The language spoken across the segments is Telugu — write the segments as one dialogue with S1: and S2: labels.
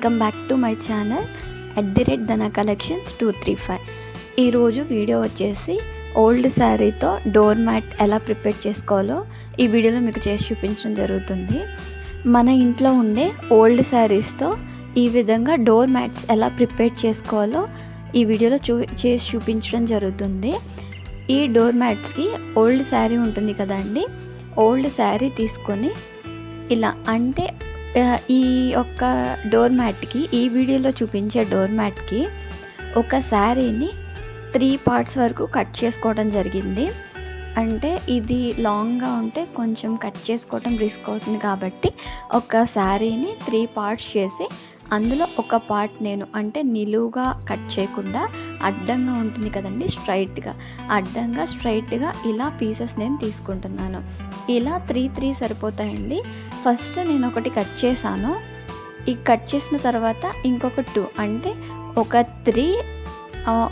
S1: Welcome back to my channel at the rate Dhana collections two three five ఈరోజు వీడియో వచ్చేసి ఓల్డ్ శారీతో డోర్ మ్యాట్ ఎలా ప్రిపేర్ చేసుకోవాలో ఈ వీడియోలో మీకు చేసి చూపించడం జరుగుతుంది. మన ఇంట్లో ఉండే ఓల్డ్ శారీస్తో ఈ విధంగా డోర్ మ్యాట్స్ ఎలా ప్రిపేర్ చేసుకోవాలో ఈ వీడియోలో చూ చేసి చూపించడం జరుగుతుంది. ఈ డోర్ మ్యాట్స్కి ఓల్డ్ శారీ ఉంటుంది కదండి. ఓల్డ్ శారీ తీసుకొని ఇలా అంటే ఈ యొక్క డోర్ మ్యాట్కి ఈ వీడియోలో చూపించే డోర్ మ్యాట్కి ఒక శారీని త్రీ పార్ట్స్ వరకు కట్ చేసుకోవడం జరిగింది. అంటే ఇది లాంగ్గా ఉంటే కొంచెం కట్ చేసుకోవడం రిస్క్ అవుతుంది కాబట్టి ఒక శారీని త్రీ పార్ట్స్ చేసి అందులో ఒక పార్ట్ నేను అంటే నిలువుగా కట్ చేయకుండా అడ్డంగా ఉంటుంది కదండి స్ట్రైట్గా. అడ్డంగా స్ట్రైట్గా ఇలా పీసెస్ నేను తీసుకుంటున్నాను. ఇలా త్రీ త్రీ సరిపోతాయండి. ఫస్ట్ నేను ఒకటి కట్ చేశాను. ఈ కట్ చేసిన తర్వాత ఇంకొక టూ అంటే ఒక త్రీ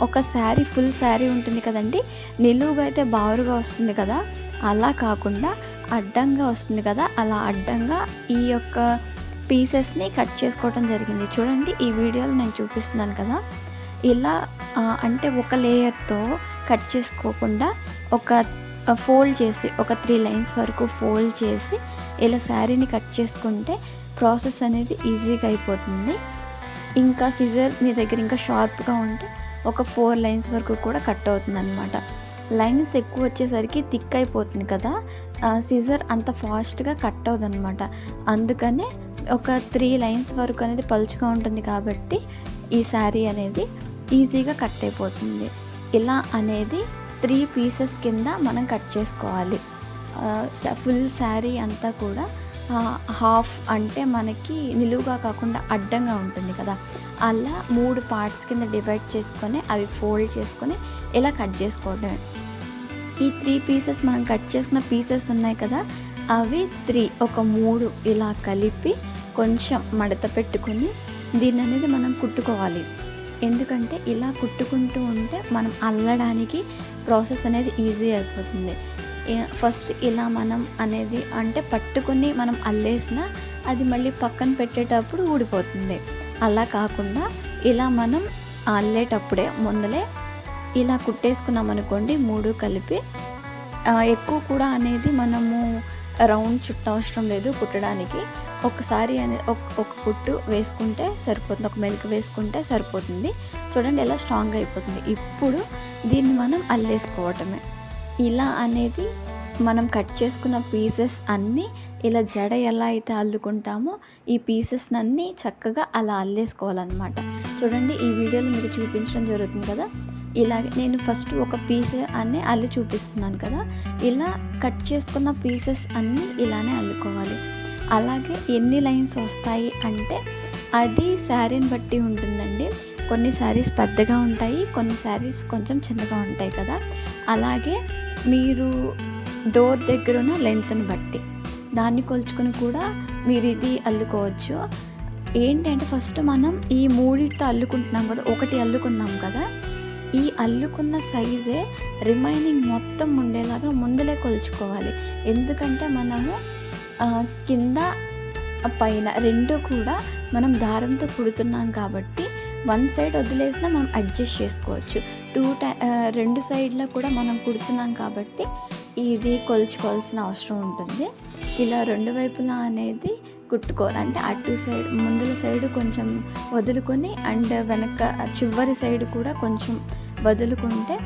S1: ఒక శారీ ఫుల్ శారీ ఉంటుంది కదండి నిలువుగా అయితే బారుగా వస్తుంది కదా అలా కాకుండా అడ్డంగా వస్తుంది కదా అలా అడ్డంగా ఈ యొక్క పీసెస్ని కట్ చేసుకోవడం జరిగింది. చూడండి ఈ వీడియోలో నేను చూపిస్తున్నాను కదా. ఇలా అంటే ఒక లేయర్తో కట్ చేసుకోకుండా ఒక ఫోల్డ్ చేసి ఒక త్రీ లైన్స్ వరకు ఫోల్డ్ చేసి ఇలా శారీని కట్ చేసుకుంటే ప్రాసెస్ అనేది ఈజీగా అయిపోతుంది. ఇంకా సిజర్ మీ దగ్గర ఇంకా షార్ప్గా ఉంటే ఒక ఫోర్ లైన్స్ వరకు కూడా కట్ అవుతుంది అనమాట లైన్స్ ఎక్కువ వచ్చేసరికి థిక్ అయిపోతుంది కదా. సిజర్ అంత ఫాస్ట్గా కట్ అవుతుంది అందుకనే ఒక త్రీ లైన్స్ వరకు అనేది పలుచగా ఉంటుంది కాబట్టి ఈ శారీ అనేది ఈజీగా కట్ అయిపోతుంది. ఇలా అనేది త్రీ పీసెస్ కింద మనం కట్ చేసుకోవాలి. ఫుల్ శారీ అంతా కూడా హాఫ్ అంటే మనకి నిలువుగా కాకుండా అడ్డంగా ఉంటుంది కదా. అలా మూడు పార్ట్స్ కింద డివైడ్ చేసుకొని అవి ఫోల్డ్ చేసుకొని ఇలా కట్ చేసుకోవడమే. ఈ త్రీ పీసెస్ మనం కట్ చేసుకున్న పీసెస్ ఉన్నాయి కదా అవి త్రీ ఒక మూడు ఇలా కలిపి కొంచెం మడత పెట్టుకొని దీన్ని అనేది మనం కుట్టుకోవాలి. ఎందుకంటే ఇలా కుట్టుకుంటూ ఉంటే మనం అల్లడానికి ప్రాసెస్ అనేది ఈజీ అయిపోతుంది. ఫస్ట్ ఇలా మనం అనేది అంటే పట్టుకొని మనం అల్లేసిన అది మళ్ళీ పక్కన పెట్టేటప్పుడు ఊడిపోతుంది. అలా కాకుండా ఇలా మనం అల్లేటప్పుడే ముందలే ఇలా కుట్టేసుకున్నాం అనుకోండి మూడు కలిపి ఎక్కువ కూడా అనేది మనము రౌండ్ చుట్ట అవసరం లేదు కుట్టడానికి. ఒకసారి అనే ఒక ఒక పుట్టు వేసుకుంటే సరిపోతుంది ఒక మెలిక వేసుకుంటే సరిపోతుంది. చూడండి ఎలా స్ట్రాంగ్ అయిపోతుంది. ఇప్పుడు దీన్ని మనం అల్లేసుకోవటమే. ఇలా అనేది మనం కట్ చేసుకున్న పీసెస్ అన్నీ ఇలా జడ ఎలా అయితే అల్లుకుంటామో ఈ పీసెస్ అన్నీ చక్కగా అలా అల్లేసుకోవాలన్నమాట. చూడండి ఈ వీడియోలో మీకు చూపించడం జరుగుతుంది కదా. ఇలాగే నేను ఫస్ట్ ఒక పీస్ అన్నీ అల్లి చూపిస్తున్నాను కదా. ఇలా కట్ చేసుకున్న పీసెస్ అన్నీ ఇలానే అల్లుకోవాలి. అలాగే ఎన్ని లైన్స్ వస్తాయి అంటే అది శారీని బట్టి ఉంటుందండి. కొన్ని శారీస్ పెద్దగా ఉంటాయి కొన్ని శారీస్ కొంచెం చిన్నగా ఉంటాయి కదా. అలాగే మీరు డోర్ దగ్గర ఉన్న లెంత్ని బట్టి దాన్ని కొలుచుకొని కూడా మీరు ఇది అల్లుకోవచ్చు. ఏంటంటే ఫస్ట్ మనం ఈ మూడింటితో అల్లుకుంటున్నాం కదా ఒకటి అల్లుకున్నాం కదా ఈ అల్లుకున్న సైజే రిమైనింగ్ మొత్తం ఉండేలాగా ముందలే కొలుచుకోవాలి. ఎందుకంటే మనము కింద పైన రెండు కూడా మనం దారంతో కుడుతున్నాం కాబట్టి వన్ సైడ్ వదిలేసినా మనం అడ్జస్ట్ చేసుకోవచ్చు. టూ టై రెండు సైడ్లో కూడా మనం కుడుతున్నాం కాబట్టి ఇది కొలుచుకోవాల్సిన అవసరం ఉంటుంది. ఇలా రెండు వైపులా అనేది కుట్టుకోవాలి. అంటే అటు సైడ్ ముందుల సైడ్ కొంచెం వదులుకొని అండ్ వెనక చివరి సైడ్ కూడా కొంచెం వదులుకుంటే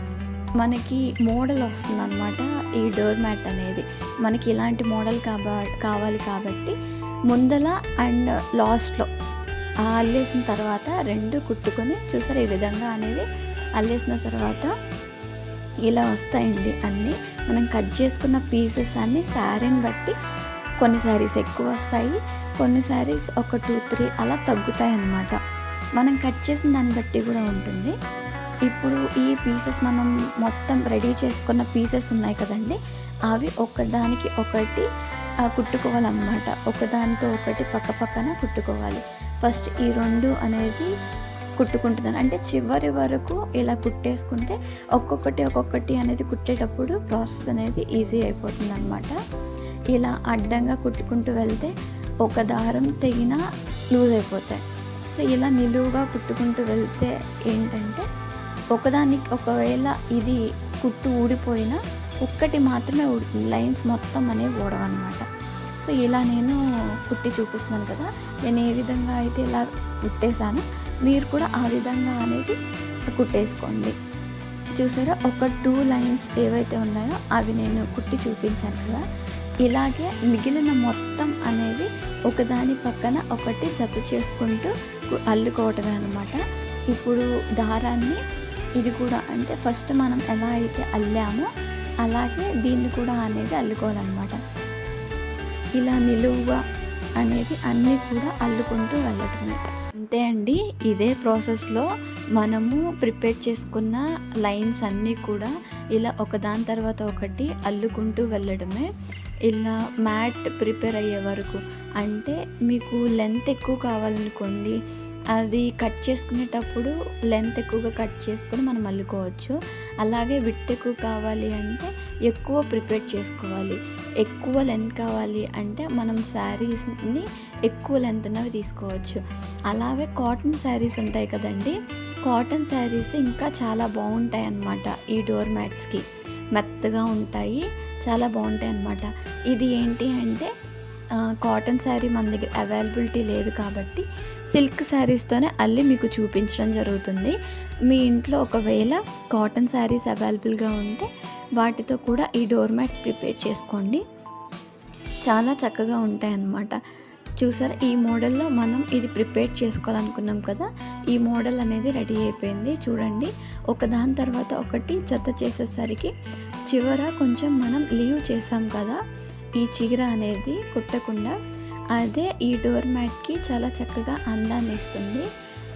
S1: మనకి మోడల్ వస్తుందన్నమాట ఈ డోర్ మ్యాట్ అనేది. మనకి ఇలాంటి మోడల్ కాబా కావాలి కాబట్టి ముందల అండ్ లాస్ట్లో. అల్లేసిన తర్వాత రెండు కుట్టుకొని చూసారు ఈ విధంగా అనేది? అల్లేసిన తర్వాత ఇలా వస్తాయండి అన్నీ. మనం కట్ చేసుకున్న పీసెస్ అన్నీ శారీని బట్టి కొన్ని శారీస్ ఎక్కువ వస్తాయి కొన్ని శారీస్ ఒక టూ త్రీ అలా తగ్గుతాయి అన్నమాట మనం కట్ చేసిన దాన్ని బట్టి కూడా ఉంటుంది. ఇప్పుడు ఈ పీసెస్ మనం మొత్తం రెడీ చేసుకున్న పీసెస్ ఉన్నాయి కదండి. అవి ఒకదానికి ఒకటి కుట్టుకోవాలన్నమాట. ఒకదానితో ఒకటి పక్క పక్కన కుట్టుకోవాలి. ఫస్ట్ ఈ రెండు అనేది కుట్టుకుంటున్నాను. అంటే చివరి వరకు ఇలా కుట్టేసుకుంటే ఒక్కొక్కటి ఒక్కొక్కటి అనేది కుట్టేటప్పుడు ప్రాసెస్ అనేది ఈజీ అయిపోతుంది అనమాట ఇలా అడ్డంగా కుట్టుకుంటూ వెళ్తే ఒక దారం తెగినా లూజ్ అయిపోతాయి. సో ఇలా నిలువుగా కుట్టుకుంటూ వెళ్తే ఏంటంటే ఒకదానికి ఒకవేళ ఇది కుట్టు ఊడిపోయినా ఒక్కటి మాత్రమే ఊడుతుంది లైన్స్ మొత్తం అనేవి ఊడవన్నమాట. సో ఇలా నేను కుట్టి చూపిస్తున్నాను కదా నేను ఏ విధంగా అయితే ఇలా కుట్టేశానో మీరు కూడా ఆ విధంగా అనేది కుట్టేసుకోండి. చూసారా ఒక టూ లైన్స్ ఏవైతే ఉన్నాయో అవి నేను కుట్టి చూపించాను కదా ఇలాగే మిగిలిన మొత్తం అనేవి ఒకదాని పక్కన ఒకటి జత చేసుకుంటూ అల్లుకోవటమే అనమాట ఇప్పుడు దారాన్ని ఇది కూడా అంటే ఫస్ట్ మనం ఎలా అయితే అల్లామో అలాగే దీన్ని కూడా అనేది అల్లుకోవాలన్నమాట. ఇలా నిలువుగా అనేది అన్నీ కూడా అల్లుకుంటూ వెళ్ళటమే. అంతే అండి ఇదే ప్రాసెస్లో మనము ప్రిపేర్ చేసుకున్న లైన్స్ అన్నీ కూడా ఇలా ఒకదాని తర్వాత ఒకటి అల్లుకుంటూ వెళ్ళడమే. ఇలా మ్యాట్ ప్రిపేర్ అయ్యే వరకు అంటే మీకు లెంత్ ఎక్కువ కావాలనుకోండి అది కట్ చేసుకునేటప్పుడు లెంత్ ఎక్కువగా కట్ చేసుకొని మనం అల్లుకోవచ్చు. అలాగే విత్ ఎక్కువ కావాలి అంటే ఎక్కువ ప్రిపేర్ చేసుకోవాలి. ఎక్కువ లెంత్ కావాలి అంటే మనం శారీస్ని ఎక్కువ లెంత్ ఉన్నవి తీసుకోవచ్చు. అలాగే కాటన్ శారీస్ ఉంటాయి కదండి. కాటన్ శారీస్ ఇంకా చాలా బాగుంటాయి అన్నమాట ఈ డోర్ మ్యాట్స్కి. మెత్తగా ఉంటాయి చాలా బాగుంటాయి అన్నమాట. ఇది ఏంటి అంటే కాటన్ శారీ మన దగ్గర అవైలబిలిటీ లేదు కాబట్టి సిల్క్ శారీస్తోనే అల్లి మీకు చూపించడం జరుగుతుంది. మీ ఇంట్లో ఒకవేళ కాటన్ శారీస్ అవైలబుల్గా ఉంటే వాటితో కూడా ఈ డోర్ మ్యాట్స్ ప్రిపేర్ చేసుకోండి. చాలా చక్కగా ఉంటాయి అన్నమాట చూసారా ఈ మోడల్లో మనం ఇది ప్రిపేర్ చేసుకోవాలనుకున్నాం కదా ఈ మోడల్ అనేది రెడీ అయిపోయింది. చూడండి ఒకదాని తర్వాత ఒకటి జత చేసేసరికి చివర కొంచెం మనం లీవ్ చేసాం కదా ఈ చీర అనేది కుట్టకుండా అదే ఈ డోర్ మ్యాట్కి చాలా చక్కగా అందాన్ని ఇస్తుంది.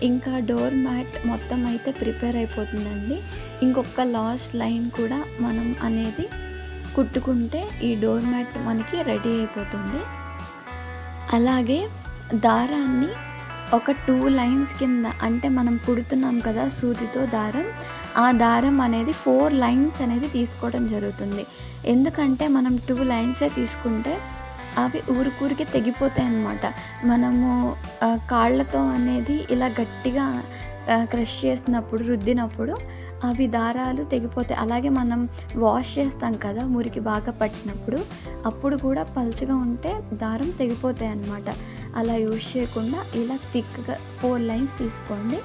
S1: ఇంకా డోర్ మ్యాట్ మొత్తం అయితే ప్రిపేర్ అయిపోతుందండి. ఇంకొక లాస్ట్ లైన్ కూడా మనం అనేది కుట్టుకుంటే ఈ డోర్ మ్యాట్ మనకి రెడీ అయిపోతుంది. అలాగే దారాన్ని ఒక టూ లైన్స్ కింద అంటే మనం కుడుతున్నాం కదా సూదితో దారం ఆ దారం అనేది ఫోర్ లైన్స్ అనేది తీసుకోవడం జరుగుతుంది. ఎందుకంటే మనం టూ లైన్సే తీసుకుంటే అవి ఊరికూరికి తెగిపోతాయి అన్నమాట. మనము కాళ్ళతో అనేది ఇలా గట్టిగా క్రష్ చేసినప్పుడు రుద్దినప్పుడు అవి దారాలు తెగిపోతాయి. అలాగే మనం వాష్ చేస్తాం కదా మురికి బాగా పట్టినప్పుడు అప్పుడు కూడా పలుచగా ఉంటే దారం తెగిపోతాయి అన్నమాట. అలా యూజ్ చేయకుండా ఇలా థిక్గా ఫోర్ లైన్స్ తీసుకోండి.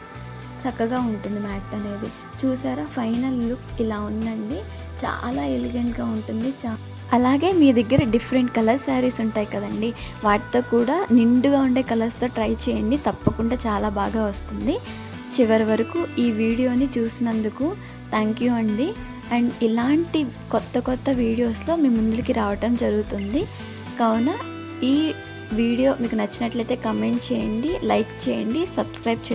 S1: చక్కగా ఉంటుంది మ్యాట్ అనేది. చూసారా? ఫైనల్ లుక్ ఇలా ఉందండి. చాలా ఎలిగెంట్గా ఉంటుంది. చా అలాగే మీ దగ్గర డిఫరెంట్ కలర్ శారీస్ ఉంటాయి కదండి. వాటితో కూడా నిండుగా ఉండే కలర్స్తో ట్రై చేయండి. తప్పకుండా చాలా బాగా వస్తుంది. చివరి వరకు ఈ వీడియోని చూసినందుకు థ్యాంక్ యూ అండి. అండ్ ఇలాంటి కొత్త కొత్త వీడియోస్లో మీ ముందుకి రావటం జరుగుతుంది. కావున ఈ వీడియో మీకు నచ్చినట్లయితే కమెంట్ చేయండి లైక్ చేయండి సబ్స్క్రైబ్ చేయడం